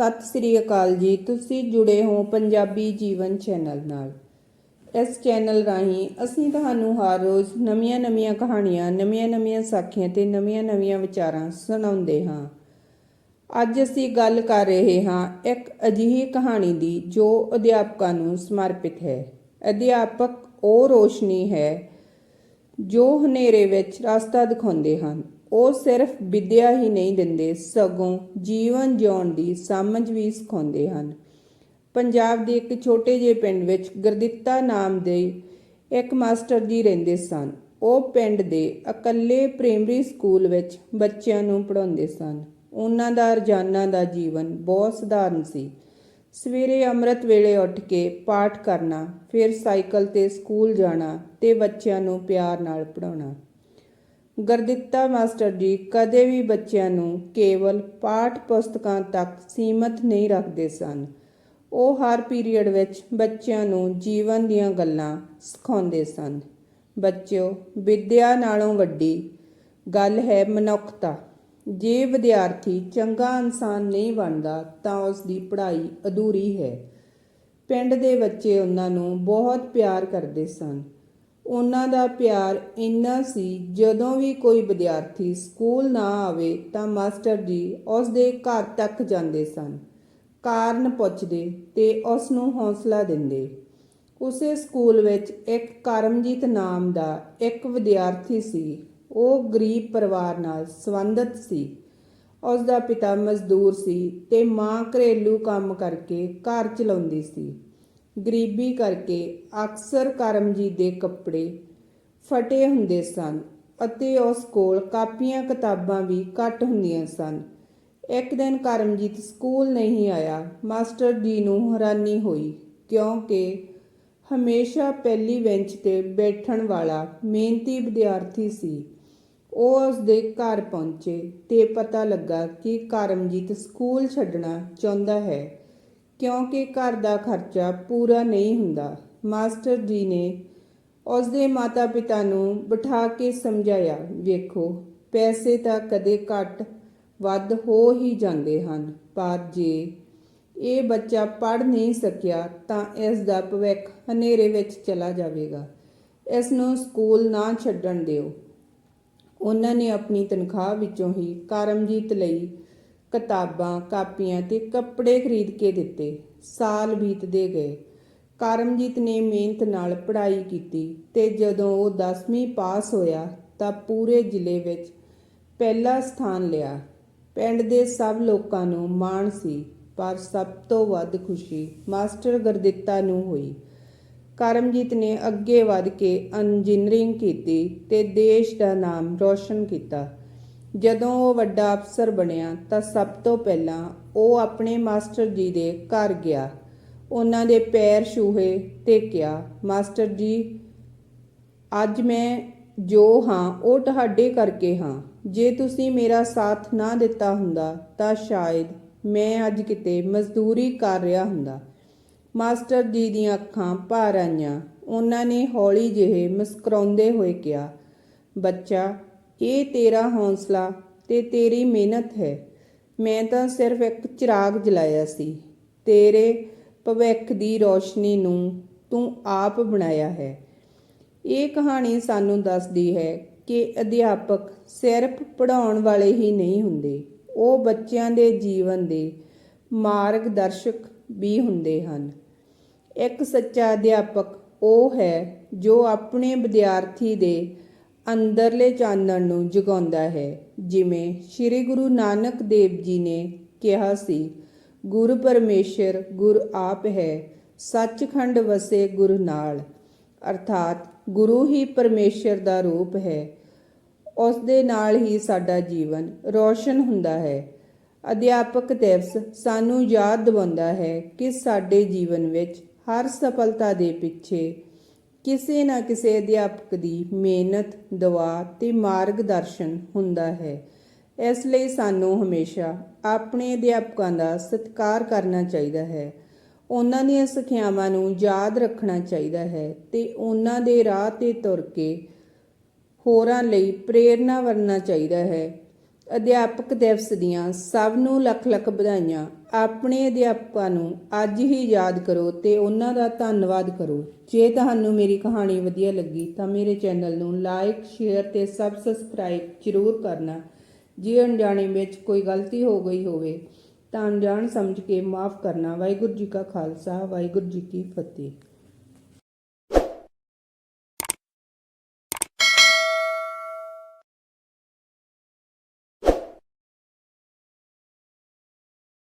ਸਤਿ ਸ੍ਰੀ ਅਕਾਲ ਜੀ, ਤੁਸੀਂ ਜੁੜੇ ਹੋ ਪੰਜਾਬੀ ਜੀਵਨ ਚੈਨਲ ਨਾਲ। ਇਸ ਚੈਨਲ ਰਾਹੀਂ ਅਸੀਂ ਤੁਹਾਨੂੰ ਹਰ ਰੋਜ਼ ਨਵੀਆਂ-ਨਵੀਆਂ ਕਹਾਣੀਆਂ ਨਵੀਆਂ-ਨਵੀਆਂ ਸਾਖੀਆਂ ਤੇ ਨਵੀਆਂ-ਨਵੀਆਂ ਵਿਚਾਰਾਂ ਸੁਣਾਉਂਦੇ ਹਾਂ। ਅੱਜ ਅਸੀਂ ਗੱਲ ਕਰ ਰਹੇ ਹਾਂ ਇੱਕ ਅਜਿਹੀ ਕਹਾਣੀ ਦੀ ਜੋ ਅਧਿਆਪਕਾਂ ਨੂੰ ਸਮਰਪਿਤ ਹੈ। ਅਧਿਆਪਕ ਉਹ ਰੋਸ਼ਨੀ ਹੈ ਜੋ ਹਨੇਰੇ ਵਿੱਚ ਰਸਤਾ ਦਿਖਾਉਂਦੇ ਹਨ। ਉਹ ਸਿਰਫ ਵਿੱਦਿਆ ਹੀ ਨਹੀਂ ਦਿੰਦੇ, ਸਗੋਂ ਜੀਵਨ ਜਿਉਣ ਦੀ ਸਮਝ ਵੀ ਸਿਖਾਉਂਦੇ ਹਨ। ਪੰਜਾਬ ਦੇ ਇੱਕ ਛੋਟੇ ਜਿਹੇ ਪਿੰਡ ਵਿੱਚ ਗੁਰਦਿੱਤਾ ਨਾਮ ਦੇ ਇੱਕ ਮਾਸਟਰ ਜੀ ਰਹਿੰਦੇ ਸਨ। ਉਹ ਪਿੰਡ ਦੇ ਇਕੱਲੇ ਪ੍ਰਾਇਮਰੀ ਸਕੂਲ ਵਿੱਚ ਬੱਚਿਆਂ ਨੂੰ ਪੜ੍ਹਾਉਂਦੇ ਸਨ। ਉਹਨਾਂ ਦਾ ਰੋਜ਼ਾਨਾ ਦਾ ਜੀਵਨ ਬਹੁਤ ਸਧਾਰਨ ਸੀ। ਸਵੇਰੇ ਅੰਮ੍ਰਿਤ ਵੇਲੇ ਉੱਠ ਕੇ ਪਾਠ ਕਰਨਾ, ਫਿਰ ਸਾਈਕਲ ਤੇ ਸਕੂਲ ਜਾਣਾ ਤੇ ਬੱਚਿਆਂ ਨੂੰ ਪਿਆਰ ਨਾਲ ਪੜਾਉਣਾ ਗੁਰਦਿੱਤਾ ਮਾਸਟਰ ਜੀ, ਕਦੇ ਵੀ ਬੱਚਿਆਂ ਨੂੰ ਕੇਵਲ ਪਾਠ ਪੁਸਤਕਾਂ ਤੱਕ ਸੀਮਤ ਨਹੀਂ ਰੱਖਦੇ ਸਨ। ਉਹ ਹਰ ਪੀਰੀਅਡ ਵਿੱਚ ਬੱਚਿਆਂ ਨੂੰ ਜੀਵਨ ਦੀਆਂ ਗੱਲਾਂ ਸਿਖਾਉਂਦੇ ਸਨ। ਬੱਚਿਓ, ਵਿੱਦਿਆ ਨਾਲੋਂ ਵੱਡੀ ਗੱਲ ਹੈ ਮਨੁੱਖਤਾ। ਜੇ ਵਿਦਿਆਰਥੀ ਚੰਗਾ ਇਨਸਾਨ ਨਹੀਂ ਬਣਦਾ, ਤਾਂ ਉਸ ਦੀ ਪੜ੍ਹਾਈ ਅਧੂਰੀ ਹੈ। ਪਿੰਡ ਦੇ ਬੱਚੇ ਉਹਨਾਂ ਨੂੰ ਬਹੁਤ ਪਿਆਰ ਕਰਦੇ ਸਨ। ਉਹਨਾਂ ਦਾ ਪਿਆਰ ਇੰਨਾ ਸੀ, ਜਦੋਂ ਵੀ ਕੋਈ ਵਿਦਿਆਰਥੀ ਸਕੂਲ ਨਾ ਆਵੇ ਤਾਂ ਮਾਸਟਰ ਜੀ ਉਸ ਦੇ ਘਰ ਤੱਕ ਜਾਂਦੇ ਸਨ। ਕਾਰਨ ਪੁੱਛਦੇ ਤੇ ਉਸ ਨੂੰ ਹੌਸਲਾ ਦਿੰਦੇ। ਉਸੇ ਸਕੂਲ ਵਿੱਚ ਇੱਕ ਕਰਮਜੀਤ ਨਾਮ ਦਾ ਇੱਕ ਵਿਦਿਆਰਥੀ ਸੀ। ਉਹ ਗਰੀਬ ਪਰਿਵਾਰ ਨਾਲ ਸੰਬੰਧਿਤ ਸੀ। ਉਸ ਦਾ ਪਿਤਾ ਮਜ਼ਦੂਰ ਸੀ ਤੇ ਮਾਂ ਘਰੇਲੂ ਕੰਮ ਕਰਕੇ ਘਰ ਚਲਾਉਂਦੀ ਸੀ। ਗਰੀਬੀ ਕਰਕੇ ਅਕਸਰ ਕਰਮਜੀਤ ਦੇ ਕੱਪੜੇ ਫਟੇ ਹੁੰਦੇ ਸਨ ਅਤੇ ਉਸ ਕੋਲ ਕਾਪੀਆਂ ਕਿਤਾਬਾਂ ਵੀ ਘੱਟ ਹੁੰਦੀਆਂ ਸਨ। ਇੱਕ ਦਿਨ ਕਰਮਜੀਤ ਸਕੂਲ ਨਹੀਂ ਆਇਆ, ਮਾਸਟਰ ਜੀ ਨੂੰ ਹੈਰਾਨੀ ਹੋਈ ਕਿਉਂਕਿ ਹਮੇਸ਼ਾ ਪਹਿਲੀ ਬੈਂਚ ਤੇ ਬੈਠਣ ਵਾਲਾ ਮਿਹਨਤੀ ਵਿਦਿਆਰਥੀ ਸੀ। ਉਹ ਉਸ ਦੇ ਘਰ ਪਹੁੰਚੇ ਤੇ ਪਤਾ ਲੱਗਾ ਕਿ ਕਰਮਜੀਤ ਸਕੂਲ ਛੱਡਣਾ ਚਾਹੁੰਦਾ ਹੈ। ਕਿਉਂਕਿ ਘਰ ਦਾ ਖਰਚਾ ਪੂਰਾ ਨਹੀਂ ਹੁੰਦਾ। ਮਾਸਟਰ ਜੀ ਨੇ ਉਸ ਦੇ ਮਾਤਾ-ਪਿਤਾ ਨੂੰ ਬਿਠਾ ਕੇ ਸਮਝਾਇਆ, ਵੇਖੋ, ਪੈਸੇ ਤਾਂ ਕਦੇ ਘੱਟ ਵੱਧ ਹੋ ਹੀ ਜਾਂਦੇ ਹਨ, ਪਰ ਜੇ ਇਹ ਬੱਚਾ ਪੜ ਨਹੀਂ ਸਕਿਆ ਤਾਂ ਇਸ ਦਾ ਭਵਿੱਖ ਹਨੇਰੇ ਵਿੱਚ ਚਲਾ ਜਾਵੇਗਾ। ਇਸ ਨੂੰ ਸਕੂਲ ਨਾ ਛੱਡਣ ਦਿਓ। ਉਹਨਾਂ ਨੇ ਆਪਣੀ ਤਨਖਾਹ ਵਿੱਚੋਂ ਹੀ ਕਰਮਜੀਤ ਲਈ ਕਿਤਾਬਾਂ, ਕਾਪੀਆਂ ਤੇ ਕੱਪੜੇ ਖਰੀਦ ਕੇ ਦਿੱਤੇ। ਸਾਲ ਬੀਤਦੇ ਗਏ। ਕਰਮਜੀਤ ਨੇ ਮਿਹਨਤ ਨਾਲ ਪੜ੍ਹਾਈ ਕੀਤੀ ਤੇ ਜਦੋਂ ਉਹ 10ਵੀਂ ਪਾਸ ਹੋਇਆ ਤਾਂ ਪੂਰੇ ਜ਼ਿਲ੍ਹੇ ਵਿੱਚ ਪਹਿਲਾ ਸਥਾਨ ਲਿਆ। ਪਿੰਡ ਦੇ ਸਭ ਲੋਕਾਂ ਨੂੰ ਮਾਣ ਸੀ, ਪਰ ਸਭ ਤੋਂ ਵੱਧ ਖੁਸ਼ੀ ਮਾਸਟਰ ਗੁਰਦਿੱਤਾ ਨੂੰ ਹੋਈ। ਕਰਮਜੀਤ ਨੇ ਅੱਗੇ ਵਧ ਕੇ ਇੰਜੀਨੀਅਰਿੰਗ ਕੀਤੀ ਤੇ ਦੇਸ਼ ਦਾ ਨਾਮ ਰੋਸ਼ਨ ਕੀਤਾ। ਜਦੋਂ ਉਹ ਵੱਡਾ ਅਫਸਰ ਬਣਿਆ ਤਾਂ ਸਭ ਤੋਂ ਪਹਿਲਾਂ ਉਹ ਆਪਣੇ ਮਾਸਟਰ ਜੀ ਦੇ ਘਰ ਗਿਆ। ਉਹਨਾਂ ਦੇ ਪੈਰ ਛੂਹੇ ਤੇ ਕਿਹਾ, ਮਾਸਟਰ ਜੀ, ਅੱਜ ਮੈਂ ਜੋ ਹਾਂ, ਉਹ ਤੁਹਾਡੇ ਕਰਕੇ ਹਾਂ। ਜੇ ਤੁਸੀਂ ਮੇਰਾ ਸਾਥ ਨਾ ਦਿੱਤਾ ਹੁੰਦਾ ਤਾਂ ਸ਼ਾਇਦ ਮੈਂ ਅੱਜ ਕਿਤੇ ਮਜ਼ਦੂਰੀ ਕਰ ਰਿਹਾ ਹੁੰਦਾ ਮਾਸਟਰ ਜੀ ਦੀਆਂ ਅੱਖਾਂ ਭਰ ਆਈਆਂ। ਉਹਨਾਂ ਨੇ ਹੌਲੀ ਜਿਹੇ ਮੁਸਕਰਾਉਂਦੇ ਹੋਏ ਕਿਹਾ, ਬੱਚਾ ਇਹ ਤੇਰਾ ਹੌਸਲਾ ਤੇ ਤੇਰੀ ਮਿਹਨਤ ਹੈ। ਮੈਂ ਤਾਂ ਸਿਰਫ ਇੱਕ ਚਿਰਾਗ ਜਲਾਇਆ ਸੀ। ਤੇਰੇ ਭਵਿੱਖ ਦੀ ਰੋਸ਼ਨੀ ਨੂੰ ਤੂੰ ਆਪ ਬਣਾਇਆ ਹੈ। ਇਹ ਕਹਾਣੀ ਸਾਨੂੰ ਦੱਸਦੀ ਹੈ ਕਿ ਅਧਿਆਪਕ ਸਿਰਫ ਪੜ੍ਹਾਉਣ ਵਾਲੇ ਹੀ ਨਹੀਂ ਹੁੰਦੇ, ਉਹ ਬੱਚਿਆਂ ਦੇ ਜੀਵਨ ਦੇ ਮਾਰਗਦਰਸ਼ਕ ਵੀ ਹੁੰਦੇ ਹਨ। ਇੱਕ ਸੱਚਾ ਅਧਿਆਪਕ ਉਹ ਹੈ ਜੋ ਆਪਣੇ ਵਿਦਿਆਰਥੀ ਦੇ ਅੰਦਰਲੇ ਚਾਨਣ ਨੂੰ ਜਗਾਉਂਦਾ ਹੈ। ਜਿਵੇਂ ਸ੍ਰੀ ਗੁਰੂ ਨਾਨਕ ਦੇਵ ਜੀ ਨੇ ਕਿਹਾ ਸੀ, ਗੁਰ ਪਰਮੇਸ਼ਰ ਗੁਰ ਆਪ ਹੈ, ਸੱਚਖੰਡ ਵਸੇ ਗੁਰ ਨਾਲ। ਅਰਥਾਤ ਗੁਰੂ ਹੀ ਪਰਮੇਸ਼ਰ ਦਾ ਰੂਪ ਹੈ। ਉਸ ਦੇ ਨਾਲ ਹੀ ਸਾਡਾ ਜੀਵਨ ਰੋਸ਼ਨ ਹੁੰਦਾ ਹੈ। ਅਧਿਆਪਕ ਦਿਵਸ ਸਾਨੂੰ ਯਾਦ ਦਿਵਾਉਂਦਾ ਹੈ ਕਿ ਸਾਡੇ ਜੀਵਨ ਵਿੱਚ ਹਰ ਸਫਲਤਾ ਦੇ ਪਿੱਛੇ ਕਿਸੇ ਨਾ ਕਿਸੇ ਅਧਿਆਪਕ ਦੀ ਮਿਹਨਤ ਦੁਆ ਤੇ ਮਾਰਗਦਰਸ਼ਨ ਹੁੰਦਾ ਹੈ। ਇਸ ਲਈ ਸਾਨੂੰ ਹਮੇਸ਼ਾ ਆਪਣੇ ਅਧਿਆਪਕਾਂ ਦਾ ਸਤਿਕਾਰ ਕਰਨਾ ਚਾਹੀਦਾ ਹੈ। ਉਹਨਾਂ ਦੀਆਂ ਸਿੱਖਿਆਵਾਂ ਨੂੰ ਯਾਦ ਰੱਖਣਾ ਚਾਹੀਦਾ ਹੈ ਤੇ ਉਹਨਾਂ ਦੇ ਰਾਹ ਤੇ ਤੁਰ ਕੇ ਹੋਰਾਂ ਲਈ ਪ੍ਰੇਰਣਾ ਵਰਨਾ ਚਾਹੀਦਾ ਹੈ। ਅਧਿਆਪਕ ਦਿਵਸ ਦੀਆਂ ਸਭ ਨੂੰ ਲੱਖ ਲੱਖ ਵਧਾਈਆਂ। ਆਪਣੇ ਅਧਿਆਪਕਾਂ ਨੂੰ ਅੱਜ ਹੀ ਯਾਦ ਕਰੋ ਤੇ ਉਹਨਾਂ ਦਾ ਧੰਨਵਾਦ ਕਰੋ। ਜੇ ਤੁਹਾਨੂੰ ਮੇਰੀ ਕਹਾਣੀ ਵਧੀਆ ਲੱਗੀ ਤਾਂ ਮੇਰੇ ਚੈਨਲ ਨੂੰ ਲਾਈਕ, ਸ਼ੇਅਰ ਤੇ ਸਬ ਸਬਸਕ੍ਰਾਈਬ ਜ਼ਰੂਰ ਕਰਨਾ। ਜੇ ਅਣਜਾਣੇ ਵਿੱਚ ਕੋਈ ਗਲਤੀ ਹੋ ਗਈ ਹੋਵੇ ਤਾਂ ਅਣਜਾਣ ਸਮਝ ਕੇ ਮਾਫ ਕਰਨਾ। ਵਾਹਿਗੁਰੂ ਜੀ ਕਾ ਖਾਲਸਾ, ਵਾਹਿਗੁਰੂ ਜੀ ਕੀ ਫਤਿਹ।